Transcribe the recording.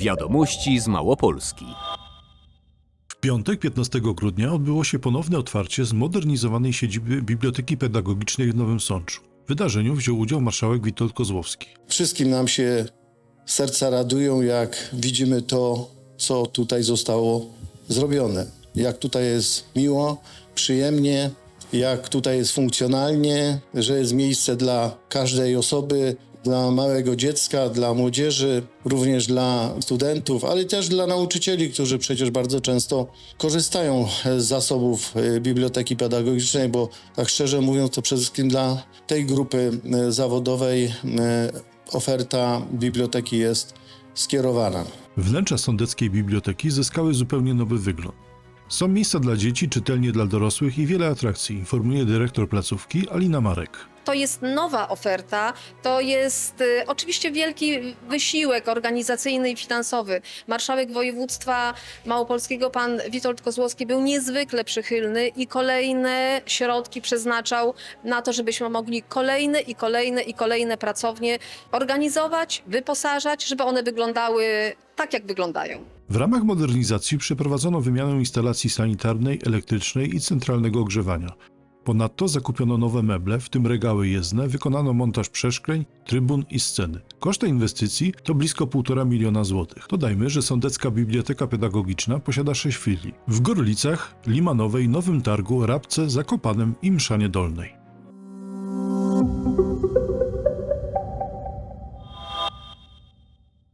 Wiadomości z Małopolski. W piątek 15 grudnia odbyło się ponowne otwarcie zmodernizowanej siedziby Biblioteki Pedagogicznej w Nowym Sączu. W wydarzeniu wziął udział marszałek Witold Kozłowski. Wszystkim nam się serca radują, jak widzimy to, co tutaj zostało zrobione. Jak tutaj jest miło, przyjemnie, jak tutaj jest funkcjonalnie, że jest miejsce dla każdej osoby, dla małego dziecka, dla młodzieży, również dla studentów, ale też dla nauczycieli, którzy przecież bardzo często korzystają z zasobów e, biblioteki pedagogicznej, bo tak szczerze mówiąc, to przede wszystkim dla tej grupy e, zawodowej e, oferta biblioteki jest skierowana. Wnętrza sądeckiej biblioteki zyskały zupełnie nowy wygląd. Są miejsca dla dzieci, czytelnie dla dorosłych i wiele atrakcji, informuje dyrektor placówki Alina Marek. To jest nowa oferta, to jest y, oczywiście wielki wysiłek organizacyjny i finansowy. Marszałek województwa małopolskiego, pan Witold Kozłowski, był niezwykle przychylny i kolejne środki przeznaczał na to, żebyśmy mogli kolejne i kolejne i kolejne pracownie organizować, wyposażać, żeby one wyglądały tak, jak wyglądają. W ramach modernizacji przeprowadzono wymianę instalacji sanitarnej, elektrycznej i centralnego ogrzewania. Ponadto zakupiono nowe meble, w tym regały jezdne, wykonano montaż przeszkleń, trybun i sceny. Koszt tej inwestycji to blisko 1,5 miliona złotych. Dodajmy, że Sądecka Biblioteka Pedagogiczna posiada sześć filii. W Gorlicach, Limanowej, Nowym Targu, Rabce, Zakopanem i Mszanie Dolnej.